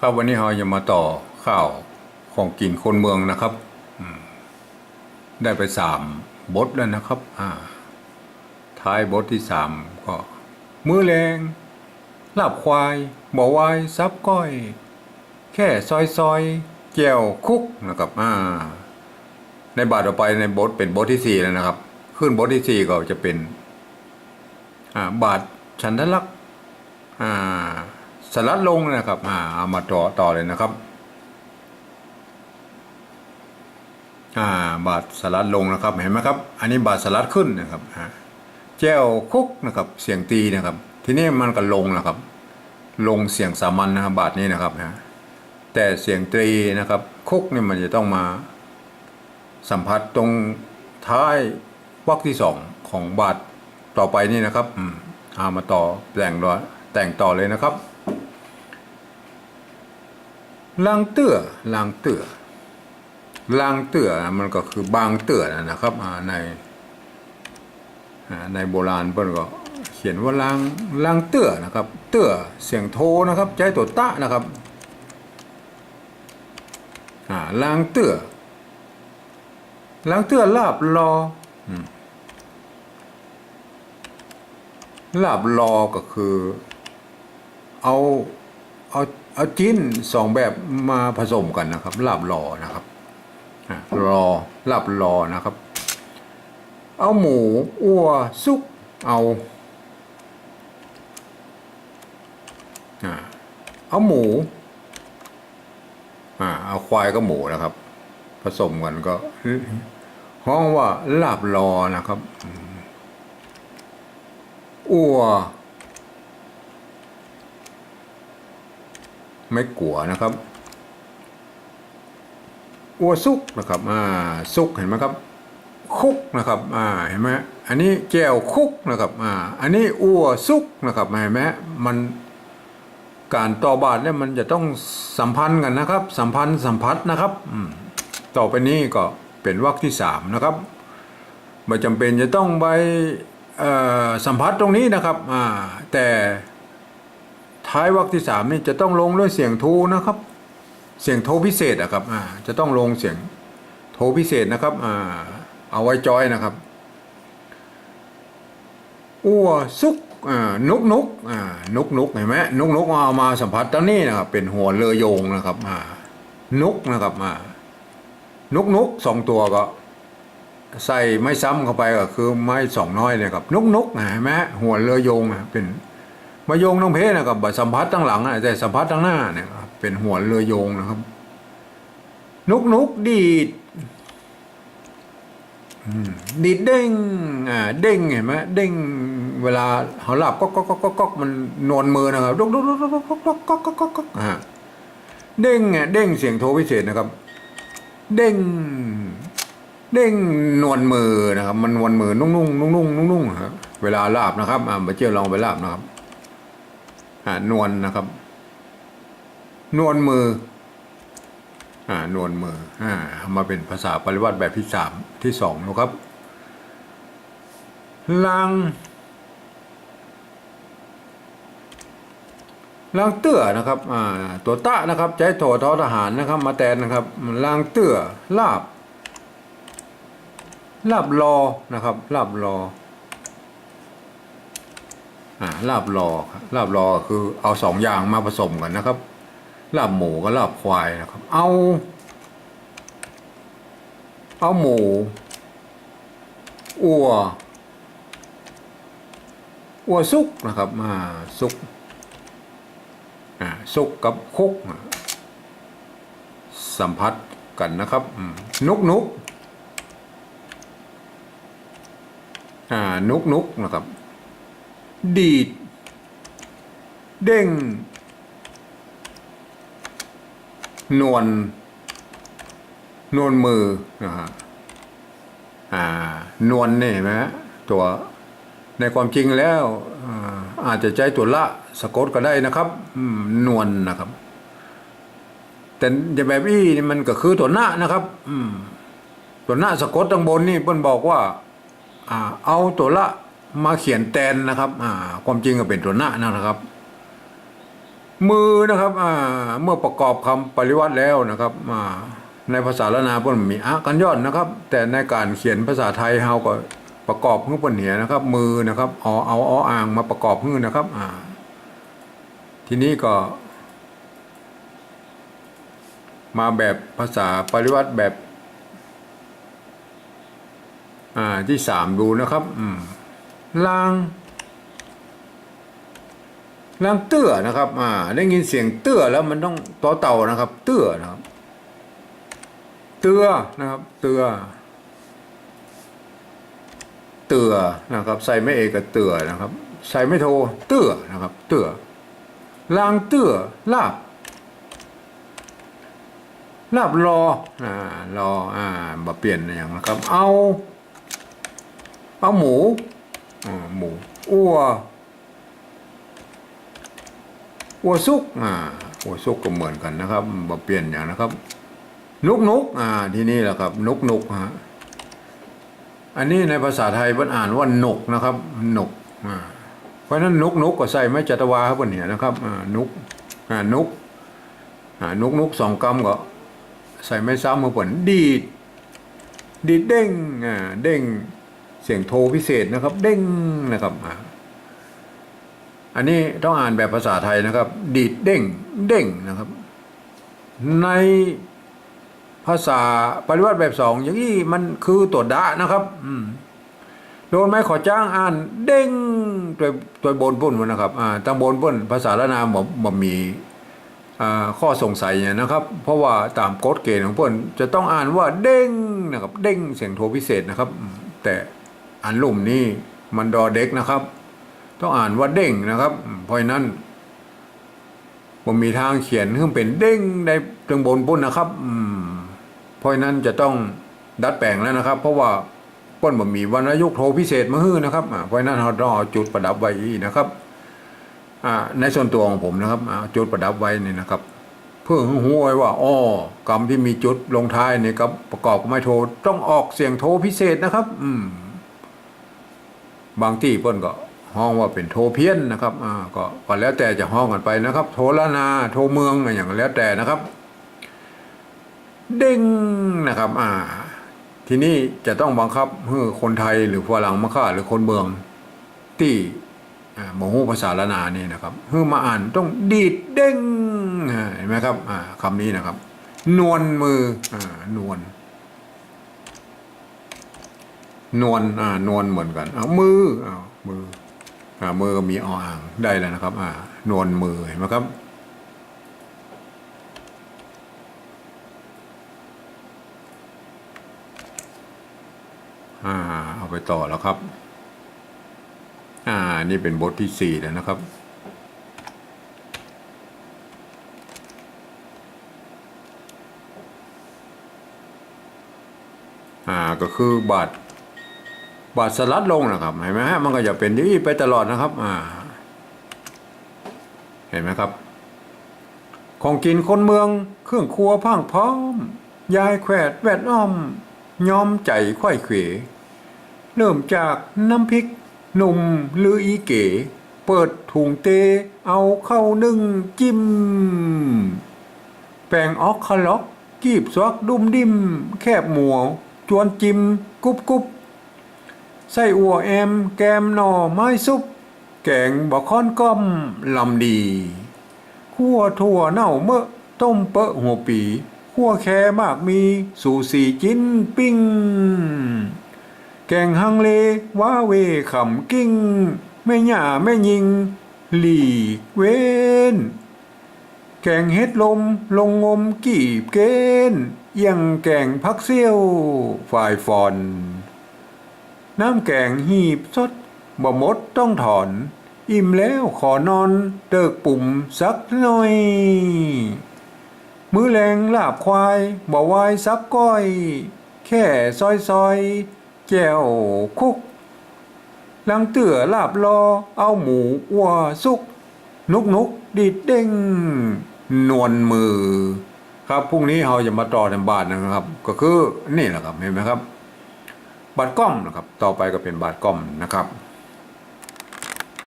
ครับวันนี้เราจะมาต่อข้าวของกินคนเมืองนะครับได้ไปสามบทแล้วนะครับอ่าท้ายบทที่สามก็มือแรงลาบควายบ่อวายซับก้อย แค่ซอยซอยๆแก้วคุกนะครับอ่าในบาทต่อไปในบทเป็นบทที่สี่แล้วนะครับ ขึ้นบทที่สี่ก็จะเป็น อ่า บาทฉันทลักษ์อ่า สลัดลงนะครับอ่าเอามาต่อต่อเลยนะครับอ่าบาทสลัดลงนะครับเห็นไหมครับ อันนี้บาทสลัดขึ้นนะครับอ่าแจ้วคุกนะครับเสียงตีนะครับ ทีนี้มันก็ลงนะครับ ลงเสียงสามัญนะครับบาทนี้นะครับนะแต่เสียงตรีนะครับ คุกเนี่ยมันจะต้องมาสัมผัสตรงท้ายวรรคที่สองของบาทต่อไปนี่นะครับ อืมเอามาต่อแต่งต่อแต่งต่อเลยนะครับ ลางเตื้อลางเตื้อลางเตื้อมันก็คือบางเตื้อนะครับในในโบราณเพิ่นก็เขียนว่าลางลางเตื้อนะครับ เตื้อเสียงโทนะครับ ใจตัวตะนะครับลางเตื้อลางเตื้อลาบลอลาบลอก็คือ เอาเอา เอาจิ้นสองแบบมาผสมกันนะครับลาบลอนะครับรอลาบลอนะครับ เอาหมูอัวซุกเอาเอาหมูเอาควายกับหมูนะครับ ผสมกันก็ห้องว่าลาบลอนะครับอืมอัว ไม่กลัวนะครับอัวซุกนะครับอ่าซุกเห็นไหมครับ คุกนะครับอ่าเห็นไหมอันนี้แก้วคุกนะครับอ่าอันนี้อัวซุกนะครับเห็นไหมมันการต่อบาทเนี่ยมันจะต้องสัมพันธ์กันนะครับ สัมพันธ์สัมพัทนะครับอืมต่อไปนี้ก็เป็นวรรคที่สามนะครับไม่จำเป็นจะต้องไปเอ่อสัมผัสตรงนี้นะครับอ่าแต่ ท้ายวรรคที่สามนี่จะต้องลงด้วยเสียงโทนะครับ เสียงโทพิเศษอะครับอ่าจะต้องลงเสียงโทพิเศษนะครับอ่าเอาไว้จอยนะครับอ้วซุกอ่านุกนุกอ่านุกนุกเห็นไหมนุกนุกเอามาสัมผัสตรงนี้นะครับเป็นหัวเรือโยงนะครับอ่านุกนะครับอ่านุกนุกสองตัวก็ ใส่ไม้ซ้ำเข้าไปก็คือไม้สองน้อยเลยครับ นุกนุกเห็นไหมหัวเรือโยงเป็น มายงน้งเพชรนะครับสัมผัสตั้งหลังแต่สัมผัสตั้งหน้าเนี่ยเป็นหัวเรือโยงนะครับ นุกนุกดีดดีดเด้งอ่าเด้งเห็นไหมเด้งเวลาเขาหลับก็ก็ก็ก็ก็มันนวลมือนะครับดุกดุกดุกดุกดุกดกดุกก็ก็ก็ก็อ่าเด้งเด้งเสียงโทพิเศษนะครับ เด้งเด้งนวลมือนะครับ มันนวลมือนุ่งนุ่งนุ่งนุ่งนุ่งนุ่งครับเวลาลาบนะครับอ่าไปเจียวลองไปลาบนะครับ นวลนะครับ นวลมืออ่านวลมืออ่ามาเป็นภาษาปริวัติแบบที่สามที่สองนะครับลังลางเตื้อนะครับอ่าตัวตะนะครับใจโถทอทหารนะครับ มาแตนนะครับลางเตื้อลาบ ลาบรอนะครับ ลาบรอ ลาบรอครับลาบรอคือเอาสองอย่างมาผสมกันนะครับลาบหมูกับลาบควายนะครับ เอา เอาหมูอัวอัวซุกนะครับอ่าซุกอ่าซุกกับคุก สัมผัสกันนะครับ นุกนุกอ่านุกนุกนะครับ ดีด เด้ง นวล นวลมือนะฮะอ่านวลนี่เห็นไหมฮะตัวในความจริงแล้วอาจจะใช้ตัวละสะกดก็ได้นะครับนวลนะครับ แต่แบบอี้นี่มันก็คือตัวหน้านะครับตัวหน้าสะกดตั้งบนนี่เพิ่นบอกว่าอ่าเอาตัวละ มาเขียนแทนนะครับอ่าความจริงก็เป็นตัวหน้านะครับ มือนะครับอ่าเมื่อประกอบคำปริวัติแล้วนะครับอ่าในภาษาละนาเพิ่นมีอะกันย่อนนะครับ แต่ในการเขียนภาษาไทยเฮาก็ประกอบเพื่อเพิ่นเหียนะครับ มือนะครับเอเอาอาอ่างมาประกอบเพื่อนะครับอ่าทีนี้ก็ มาแบบภาษาปริวัติแบบ อ่าที่สามดูนะครับ อืม ลางลางเตื้อนะครับอ่าได้ยินเสียงเตื้อแล้วมันต้องต่อเต่านะครับ เตื้อนะครับ เตื้อนะครับ เตื้อเตื้อนะครับ ใส่ไม่เอกกับเตื้อนะครับ ใส่ไม่โทเตื้อนะครับ เตื้อลางเตื้อลาบลาบรออ่ารออ่าบ่เปลี่ยนอย่างนะครับ เอา เอาหมูอ่าหมู อ้วอัวซุกอ่าอัวซุกก็เหมือนกันนะครับบ่เปลี่ยนอย่างนะครับ นุกนุกอ่าที่นี่แหละครับ นุกนุกฮะอันนี้ในภาษาไทยมันอ่านว่าหนกนะครับหนกอ่าเพราะฉะนั้นนุกนุกก็ใส่ไม่จัตวาครับบนเนี่ยนะครับอ่านุกอ่านุกอ่านุกนุกสองกำก็ใส่ไม่ซ้ำมือผลดีดดีดเด้งอ่าเด้ง เสียงโทรพิเศษนะครับ เด้งนะครับอ่าอันนี้ต้องอ่านแบบภาษาไทยนะครับ ดีดเด้งเด้งนะครับ ในภาษาปริวัติแบบสองอย่างนี้มันคือตัวดะนะครับอืมโดนไม้ขอจ้างอ่าน เด้งตัวตัวบนปุ่นนะครับอ่าตั้งบนปุ่นภาษาละนามบ่มีอ่าข้อสงสัยเนี่ยนะครับ เพราะว่าตามกฎเกณฑ์ของเพิ่นจะต้องอ่านว่าเด้งนะครับ เด้งเสียงโทพิเศษนะครับ แต่ อันลุ่มนี่มันดอเด็กนะครับ ต้องอ่านว่าเด้งนะครับ เพราะนั้นผมมีทางเขียนขึ้นเป็นเด้งในตรงบนปุ้นนะครับอืมเพราะนั้นจะต้องดัดแปลงแล้วนะครับ เพราะว่าป้นบ่มีวรรณยุกโทพิเศษมาฮื้อนะครับเพราะนั้นเราต้องเอาจุดประดับไว้นะครับอ่าในส่วนตัวของผมนะครับอจุดประดับไว้นี่นะครับ เพื่อหูไว้ว่าอ้อกรรมที่มีจุดลงท้ายนี่ครับประกอบกับไม่โทต้องออกเสียงโทพิเศษนะครับ อืม บางที่เปิ้นก็ห้องว่าเป็นโทเพี้ยนนะครับอ่าก็ก็แล้วแต่จะห้องกันไปนะครับ โทละนาโทเมืองอะไรอย่างแล้วแต่นะครับ เด้งนะครับ อ่า ทีนี้จะต้องบังคับให้คนไทยหรือฝรั่งมาค่าหรือคนเมืองที่โมโหภาษาละนานี่นะครับเพื่อมาอ่านต้องดีดเด้งเห็นไหมครับคำนี้นะครับ นวลมืออนวล นวลอ่านวลเหมือนกันเอามืออ้าวมืออ่ามือก็มีออ่างได้แล้วนะครับ อ่านวลมือเห็นไหมครับอ่าเอาไปต่อแล้วครับ อ่า นี่เป็นบทที่สี่แล้วนะครับอ่าก็คือบาท บาทสลัดลงนะครับเห็นไหมฮะมันก็จะเป็นอย่างนี้ไปตลอดนะครับอ่าเห็นไหมครับ ของกินคนเมือง เครื่องครัวพังพร้อม ยายแขวดแวดอ้อมยอมใจค่อยเขวเริ่มจากน้ำพริกหนุ่มหรืออีเก๋ เปิดถุงเต เอาเข้านึ่งจิ้ม แป้งออกคล็อก กีบซวักดุมดิม แคบหมัวจวนจิ้ม กุบกุบ ไส้อัวแอม แกมหน่อไม้ซุป แกงบะค้อนก้อมลำดีขั่วถั่วเน่าเมอะต้มเปอะหัวปีขั่วแค่มากมีสูสีจิ้นปิ้ง แกงฮังเลว้าเวขำกิ้งแม่หย่าแม่ยิง หลีเว้น แกงเฮ็ดลมลงงมกีบเกนเอียงแกงพักเซี่ยวฝ่ายฟอน น้ำแกงหีบสดบ่หมดต้องถอน อิ่มแล้วขอนอนเติกปุ่มสักหน่อย มื้อแรงลาบควายบ่วายซับก้อย แค่ซอยซอยๆแก้วคุกลังเตื่อลาบรอเอาหมูอัวสุก นุกนุกดีดเด้งนวลมือ ครับพรุ่งนี้เราจะมาต่อทำบาทนะครับ ก็คือนี่แหละครับเห็นไหมครับ บาทก้อมนะครับต่อไปก็เป็นบาทก้อมนะครับ